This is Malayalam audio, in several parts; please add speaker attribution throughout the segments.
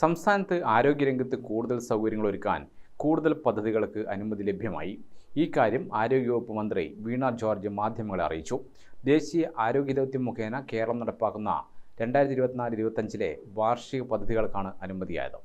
Speaker 1: സംസ്ഥാനത്ത് ആരോഗ്യരംഗത്ത് കൂടുതൽ സൗകര്യങ്ങൾ ഒരുക്കാൻ കൂടുതൽ പദ്ധതികൾക്ക് അനുമതി ലഭ്യമായി. ഈ കാര്യം ആരോഗ്യവകുപ്പ് മന്ത്രി വീണ ജോർജ് മാധ്യമങ്ങളെ അറിയിച്ചു. ദേശീയ ആരോഗ്യ ദൗത്യം മുഖേന കേരളം നടപ്പാക്കുന്ന രണ്ടായിരത്തി ഇരുപത്തിനാല് ഇരുപത്തഞ്ചിലെ വാർഷിക പദ്ധതികൾക്കാണ് അനുമതിയായത്.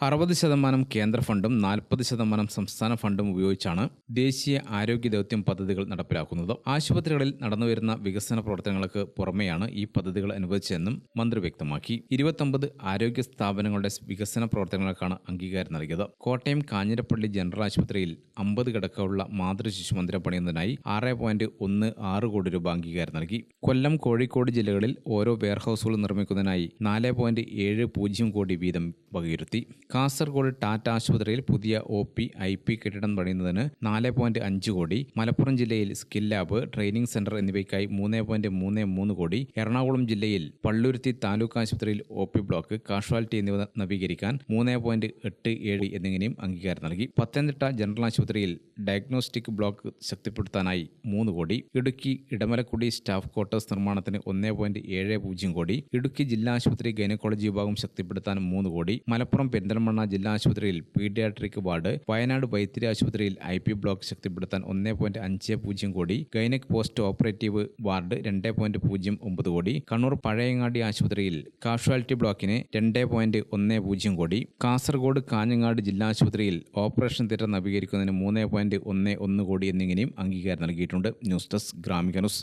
Speaker 1: അറുപത് ശതമാനം കേന്ദ്ര ഫണ്ടും നാൽപ്പത് ശതമാനം സംസ്ഥാന ഫണ്ടും ഉപയോഗിച്ചാണ് ദേശീയ ആരോഗ്യ ദൗത്യം പദ്ധതികൾ നടപ്പിലാക്കുന്നത്. ആശുപത്രികളിൽ നടന്നുവരുന്ന വികസന പ്രവർത്തനങ്ങൾക്ക് പുറമെയാണ് ഈ പദ്ധതികൾ അനുവദിച്ചതെന്നും മന്ത്രി വ്യക്തമാക്കി. ഇരുപത്തൊമ്പത് ആരോഗ്യ സ്ഥാപനങ്ങളുടെ വികസന പ്രവർത്തനങ്ങൾക്കാണ് അംഗീകാരം നൽകിയത്. കോട്ടയം കാഞ്ഞിരപ്പള്ളി ജനറൽ ആശുപത്രിയിൽ അമ്പത് കിടക്കമുള്ള മാതൃ ശിശു മന്ദിരം പണിയുന്നതിനായി ആറ് പോയിന്റ് ഒന്ന് ആറ് കോടി രൂപ അംഗീകാരം നൽകി. കൊല്ലം കോഴിക്കോട് ജില്ലകളിൽ ഓരോ വെയർഹൌസുകൾ നിർമ്മിക്കുന്നതിനായി നാല് പോയിന്റ് ഏഴ് പൂജ്യം കോടി വീതം വകയിരുത്തി. കാസർഗോഡ് ടാറ്റ ആശുപത്രിയിൽ പുതിയ ഒ പി ഐ പി കെട്ടിടം പണിയുന്നതിന് നാല് പോയിന്റ് അഞ്ച് കോടി മലപ്പുറം ജില്ലയിൽ സ്കിൽ ലാബ് ട്രെയിനിംഗ് സെന്റർ എന്നിവയ്ക്കായി മൂന്ന് പോയിന്റ് മൂന്ന് മൂന്ന് കോടി എറണാകുളം ജില്ലയിൽ പള്ളുരുത്തി താലൂക്ക് ആശുപത്രിയിൽ ഒ പി ബ്ലോക്ക് കാഷ്വാലിറ്റി എന്നിവ നവീകരിക്കാൻ മൂന്ന് പോയിന്റ് എട്ട് ഏഴ് എന്നിങ്ങനെയും അംഗീകാരം നൽകി. പത്തനംതിട്ട ജനറൽ ആശുപത്രിയിൽ ഡയഗ്നോസ്റ്റിക് ബ്ലോക്ക് ശക്തിപ്പെടുത്താനായി മൂന്ന് കോടി ഇടുക്കി ഇടമലക്കുടി സ്റ്റാഫ് ക്വാർട്ടേഴ്സ് നിർമ്മാണത്തിന് ഒന്ന് പോയിന്റ് ഏഴ് പൂജ്യം കോടി ഇടുക്കി ജില്ലാ ആശുപത്രി ഗൈനക്കോളജി വിഭാഗം ശക്തിപ്പെടുത്താൻ മൂന്ന് കോടി മലപ്പുറം പെരിന്തൽമണ്ണ ജില്ലാ ആശുപത്രിയിൽ പീഡിയാട്രിക് വാർഡ് വയനാട് വൈത്തിരി ആശുപത്രിയിൽ ഐ പി ബ്ലോക്ക് ശക്തിപ്പെടുത്താൻ ഒന്നേ പോയിന്റ് അഞ്ച് പൂജ്യം crore gynaec post operative ward രണ്ട് പോയിന്റ് പൂജ്യം ഒമ്പത് കോടി കണ്ണൂർ പഴയങ്ങാടി ആശുപത്രിയിൽ കാഷ്വാലിറ്റി ബ്ലോക്കിന് രണ്ട് പോയിന്റ് ഒന്ന് പൂജ്യം കോടി കാസർഗോഡ് കാഞ്ഞങ്ങാട് ജില്ലാ ആശുപത്രിയിൽ ഓപ്പറേഷൻ തിയേറ്റർ നവീകരിക്കുന്നതിന് മൂന്ന് പോയിന്റ് ഒന്ന് ഒന്ന് കോടി എന്നിങ്ങനെയും അംഗീകാരം നൽകിയിട്ടുണ്ട്. News desk Gramika news.